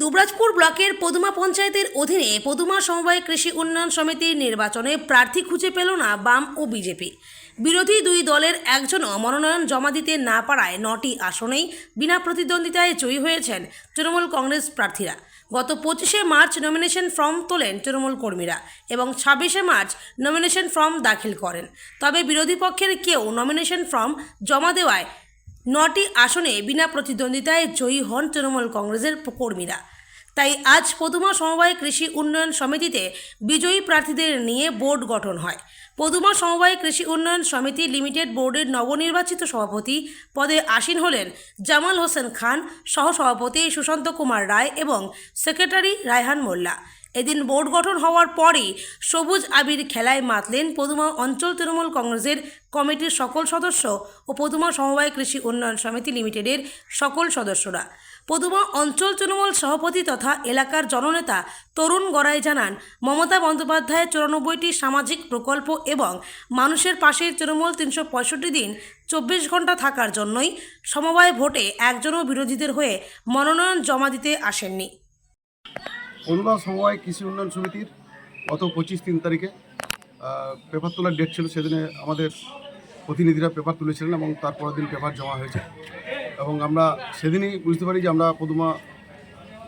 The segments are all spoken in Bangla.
দুবরাজপুর ব্লকের পদুমা পঞ্চায়েতের অধীনে পদুমা সমবায় কৃষি উন্নয়ন সমিতির নির্বাচনে প্রার্থী খুঁজে পেল না বাম ও বিজেপি। বিরোধী দুই দলের একজনও মনোনয়ন জমা দিতে না পারায় নটি আসনেই বিনা প্রতিদ্বন্দ্বিতায় জয়ী হয়েছেন তৃণমূল কংগ্রেস প্রার্থীরা। গত পঁচিশে মার্চ নমিনেশন ফর্ম তোলেন তৃণমূল কর্মীরা এবং ছাব্বিশে মার্চ নমিনেশন ফর্ম দাখিল করেন। তবে বিরোধী পক্ষের কেউ নমিনেশন ফর্ম জমা দেওয়ায় নটি আসনে বিনা প্রতিদ্বন্দ্বিতায় জয়ী হন তৃণমূল কংগ্রেসের কর্মীরা। তাই আজ পদুমা সমবায় কৃষি উন্নয়ন সমিতিতে বিজয়ী প্রার্থীদের নিয়ে বোর্ড গঠন হয়। পদুমা সমবায় কৃষি উন্নয়ন সমিতি লিমিটেড বোর্ডের নবনির্বাচিত সভাপতি পদে আসীন হলেন জামাল হোসেন খান, সহসভাপতি সুশান্ত কুমার রায় এবং সেক্রেটারি রায়হান মোল্লা। এদিন বোর্ড গঠন হওয়ার পরই সবুজ আবির খেলায় মাতলেন পদুমা অঞ্চল তৃণমূল কংগ্রেসের কমিটির সকল সদস্য ও পদুমা সমবায় কৃষি উন্নয়ন সমিতি লিমিটেডের সকল সদস্যরা। পদুমা অঞ্চল তৃণমূল সভাপতি তথা এলাকার জননেতা তরুণ গড়াই জানান, মমতা বন্দ্যোপাধ্যায়ের চুরানব্বইটি সামাজিক প্রকল্প এবং মানুষের পাশে তৃণমূল তিনশো পঁয়ষট্টি দিন চব্বিশ ঘণ্টা থাকার জন্যই সমবায় ভোটে একজনও বিরোধীদের হয়ে মনোনয়ন জমা দিতে আসেননি। পদুমা সমবায় কৃষি উন্নয়ন সমিতির গত পঁচিশ তিন তারিখে পেপার তোলার ডেট ছিল, সেদিনে আমাদের প্রতিনিধিরা পেপার তুলেছিলেন এবং তারপরের দিন পেপার জমা হয়েছে। এবং আমরা সেদিনই বুঝতে পারি যে আমরা পদুমা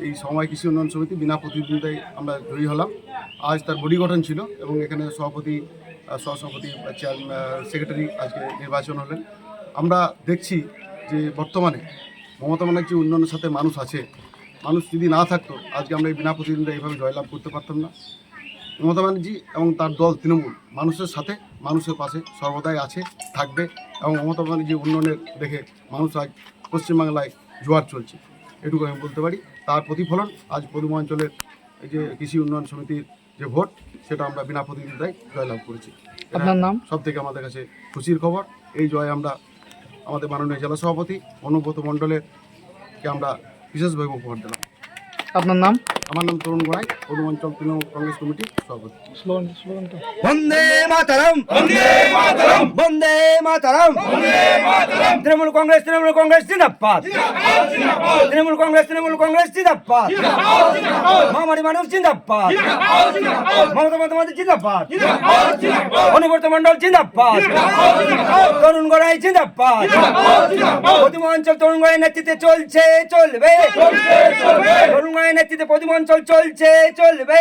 এই সময় কৃষি উন্নয়ন সমিতি বিনা প্রতিদ্বন্দ্বিতায় আমরা জয়ী হলাম। আজ তার বডি গঠন ছিল এবং এখানে সভাপতি সহসভাপতি চেয়ারম্যান সেক্রেটারি আজকে নির্বাচন হলেন। আমরা দেখছি যে বর্তমানে মমতা ব্যানার্জি উন্নয়নের সাথে মানুষ আছে। মানুষ যদি না থাকতো আজকে আমরা এই বিনা প্রতিদ্বন্দ্বিতা এইভাবে জয়লাভ করতে পারতাম না। মমতা ব্যানার্জি এবং তার দল তৃণমূল মানুষের সাথে মানুষের পাশে সর্বদাই আছে থাকবে এবং মমতা ব্যানার্জি উন্নয়নের দেখে মানুষ আজ পশ্চিমবাংলায় জোয়ার চলছে। এটুকু আমি বলতে পারি। তার প্রতিফলন আজ এই যে কৃষি উন্নয়ন সমিতির যে ভোট সেটা আমরা বিনা প্রতিদ্বন্দ্বিতায় জয়লাভ করেছি। আপনার নাম? সব থেকে আমাদের কাছে খুশির খবর। এই জয় আমরা আমাদের মাননীয় জেলা সভাপতি অনুব্রত মণ্ডলের কে আমরা বিশেষভাবে উপহার দিলাম। আপনার নাম? আমার নাম তরুণ গোড়াই পদুমাঞ্চল তৃণমূল কংগ্রেস কমিটি সভাপতি। বন্দে মাতরম। বন্দে মাতরম। বন্দে মাতরম। বন্দে মাতরম। তৃণমূল কংগ্রেস তৃণমূল কংগ্রেস জিন্দাবাদ। তৃণমূল কংগ্রেস তৃণমূল কংগ্রেস জিন্দাবাদ। মহামারী মানুষ জিন্দাবাদ। মমতা বন্দ্যোপাধ্যায় জিন্দাবাদ। অনুব্রত মন্ডল জিন্দাবাদ। তরুণ গড়াই জিন্দাবাদ। পশ্চিম অঞ্চল তরুণ গড়াই নেতৃত্বে চলছে চলবে। গড়াই নেতৃত্বে প্রতিমঞ্চল চলছে চলবে।